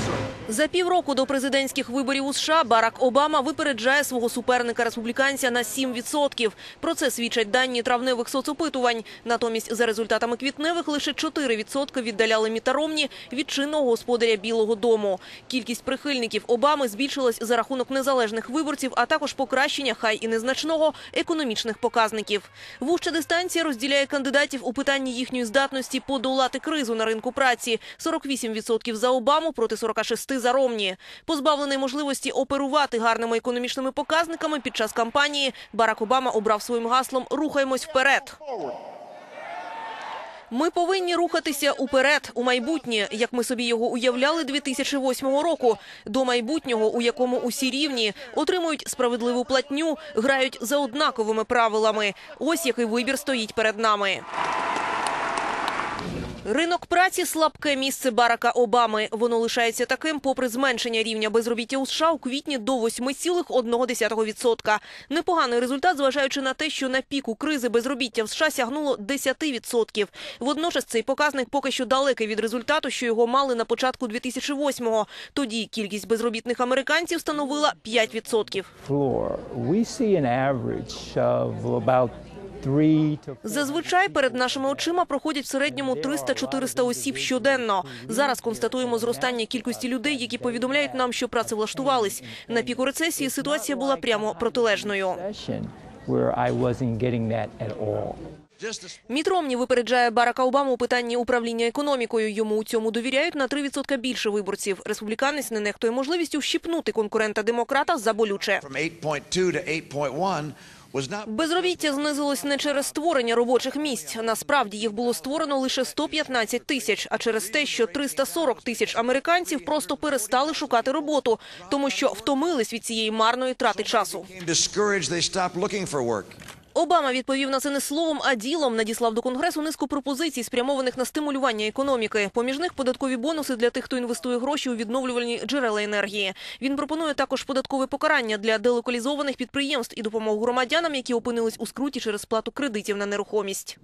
Sorry. За півроку до президентських виборів у США Барак Обама випереджає свого суперника республіканця на 7%. Про це свідчать дані травневих соцопитувань. Натомість, за результатами квітневих, лише 4% віддаляли Міта Ромні від чинного господаря Білого Дому. Кількість прихильників Обами збільшилась за рахунок незалежних виборців, а також покращення, хай і незначного, економічних показників. Вужча дистанція розділяє кандидатів у питанні їхньої здатності подолати кризу на ринку праці. 48% за Обаму проти 46% за Ромні. Позбавлений можливості оперувати гарними економічними показниками під час кампанії, Барак Обама обрав своїм гаслом «Рухаємось вперед». Ми повинні рухатися уперед, у майбутнє, як ми собі його уявляли 2008 року. До майбутнього, у якому усі рівні, отримують справедливу платню, грають за однаковими правилами. Ось який вибір стоїть перед нами. Ринок праці – слабке місце Барака Обами. Воно лишається таким попри зменшення рівня безробіття у США у квітні до 8,1%. Непоганий результат, зважаючи на те, що на піку кризи безробіття в США сягнуло 10%. Водночас цей показник поки що далекий від результату, що його мали на початку 2008-го. Тоді кількість безробітних американців становила 5%. Зазвичай перед нашими очима проходять в середньому 300-400 осіб щоденно. Зараз констатуємо зростання кількості людей, які повідомляють нам, що працевлаштувались. На піку рецесії ситуація була прямо протилежною. Міт Ромні випереджає Барака Обаму у питанні управління економікою. Йому у цьому довіряють на 3% більше виборців. Республіканець не нехтує можливістю вщипнути конкурента демократа за болюче. From 8.2 to 8.1 was not Безробіття знизилось не через створення робочих місць. Насправді їх було створено лише 115 тисяч, а через те, що 340 тисяч американців просто перестали шукати роботу, тому що втомились від цієї марної трати часу. Обама відповів на це не словом, а ділом. Надіслав до конгресу низку пропозицій, спрямованих на стимулювання економіки. Поміж них податкові бонуси для тих, хто інвестує гроші у відновлювальні джерела енергії. Він пропонує також податкове покарання для делокалізованих підприємств і допомогу громадянам, які опинились у скруті через сплату кредитів на нерухомість.